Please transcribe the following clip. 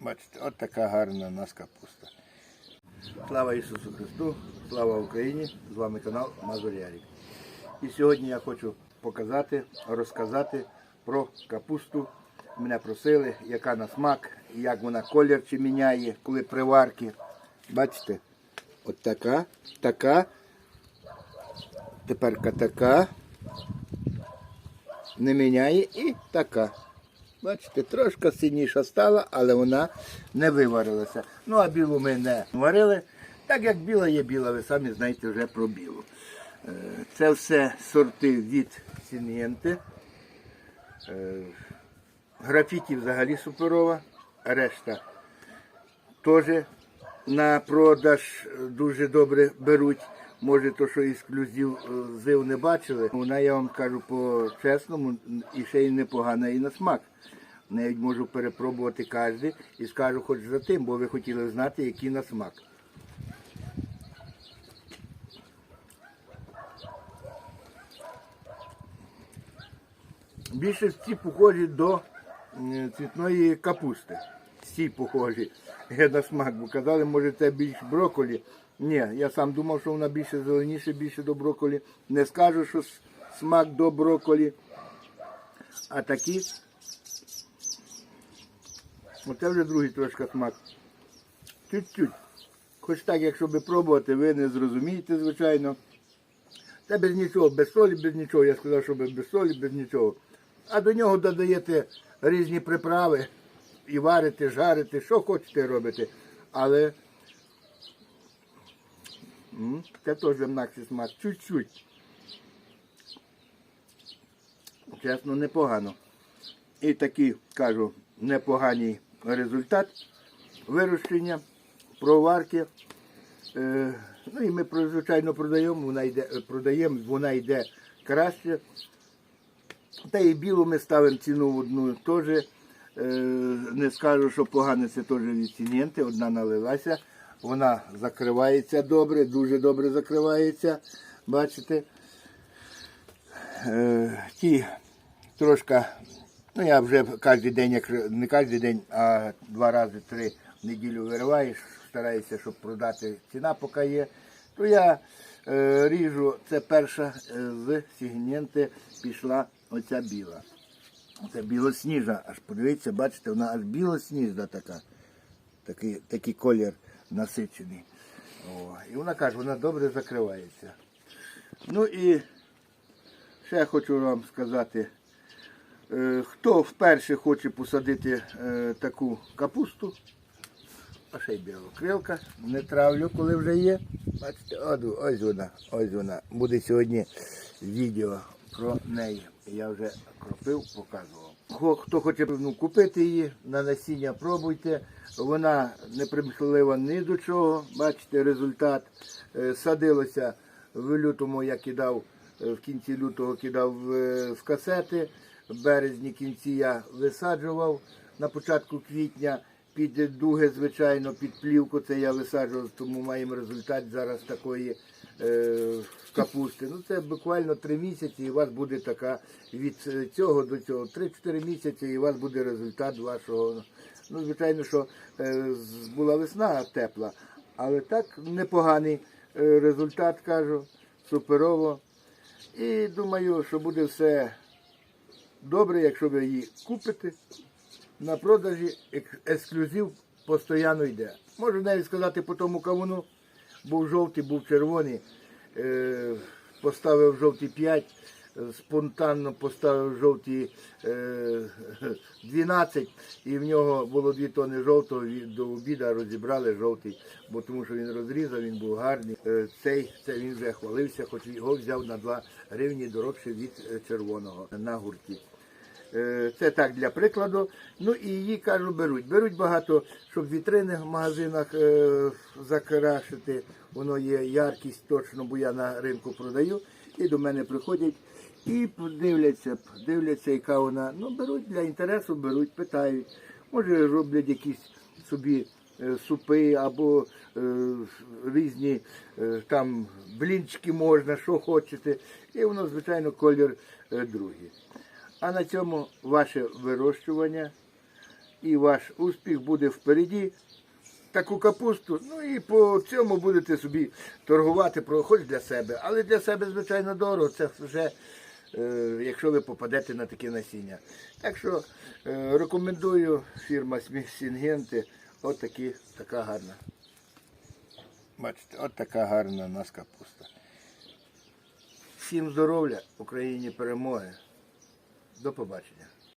Бачите, от така гарна у нас капуста. Слава Ісусу Христу, слава Україні! З вами канал Мазур. І сьогодні я хочу показати, розказати про капусту. Мене просили, яка на смак, як вона колір чи міняє, коли приварки. Бачите, от така, така, тепер така, не міняє і така. Бачите, трошки синіша стала, але вона не виварилася. Ну а білу ми не варили. Так як біла є біла, ви самі знаєте вже про білу. Е, Це все сорти від Сінгенти. Е, Графіті взагалі суперова, решта теж на продаж дуже добре беруть. Може, то, що ексклюзив е, зив не бачили, вона, я вам кажу по-чесному, і ще й непогана і на смак. Навіть можу перепробувати кожен і скажу хоч за тим, бо ви хотіли знати, який на смак. Більше всі похожі до цвітної капусти. Всі похожі на смак, бо казали, може це більш брокколі. Ні, я сам думав, що вона більше зеленіше, більше до брокколі. Не скажу, що смак до брокколі. А такі. Оце вже другий трошки смак. Чуть-чуть. Хоч так, якщо би пробувати, ви не зрозумієте, звичайно. Та без нічого, без солі, без нічого. Я сказав, що без солі, без нічого. А до нього додаєте різні приправи і варите, жарите, що хочете робити. Але це теж інакший смак. Чуть-чуть. Чесно, непогано. І такий, кажу, непоганий результат вирощення, проварки. Е, ну і ми звичайно продаємо, вона йде, продаємо, вона йде краще. Та і білу ми ставимо ціну в одну теж. Е, не скажу, що погано це теж від Сінєнти. Одна налилася. Вона закривається добре, дуже добре закривається. Бачите? Е, ті трошки, ну я вже кожен день, як не кожен день, а два рази три в неділю вириваєш, стараюся, щоб продати ціна поки є. То я е, ріжу, це перша е, з сігненти пішла оця біла. Це білосніжна, аж подивіться, бачите, вона аж білосніжна така. Такий, такий колір насичений. О, і вона каже, вона добре закривається. Ну і ще хочу вам сказати, е, хто вперше хоче посадити е, таку капусту, а ще й білокрилка, не травлю, коли вже є. Бачите, ось вона, ось вона. Буде сьогодні відео про неї. Я вже кропив, показував. Хто, хоче ну, купити її на насіння, пробуйте. Вона не примхлива ні до чого. Бачите, результат. Е, Садилося в лютому, я кидав, е, в кінці лютого кидав е, в касети. В березні кінці я висаджував на початку квітня. Під дуги, звичайно, під плівку це я висаджував, тому маємо результат зараз такої е, капусти. Ну це буквально три місяці, і у вас буде така від е, цього до цього. Три-чотири місяці, і у вас буде результат вашого. Ну, звичайно, що е, була весна тепла, але так непоганий е, результат, кажу, суперово. І думаю, що буде все добре, якщо ви її купите. На продажі ексклюзив постійно йде. Можу навіть сказати по тому кавуну, був жовтий, був червоний, е, поставив жовтий 5, е, спонтанно поставив жовті е, 12, і в нього було 2 тони жовтого, до обіду розібрали жовтий, бо тому що він розрізав, він був гарний. Е, Цей це він вже хвалився, хоч його взяв на 2 гривні дорожче від е, червоного на гурті. Е, Це так для прикладу. Ну і її кажу, беруть. Беруть багато, щоб вітрини в магазинах е, закрашити. Воно є яркість точно, бо я на ринку продаю. І до мене приходять і дивляться, дивляться, яка вона. Ну, беруть для інтересу, беруть, питають. Може, роблять якісь собі е, супи або е, різні е, там блінчики можна, що хочете. І воно, звичайно, колір е, другий. А на цьому ваше вирощування і ваш успіх буде впереді. Таку капусту, ну і по цьому будете собі торгувати хоч для себе. Але для себе, звичайно, дорого. Це вже е, якщо ви попадете на таке насіння. Так що е, рекомендую фірма Сінгенти. От такі, така гарна. Бачите, от така гарна у нас капуста. Всім здоров'я, Україні перемоги. До побачення.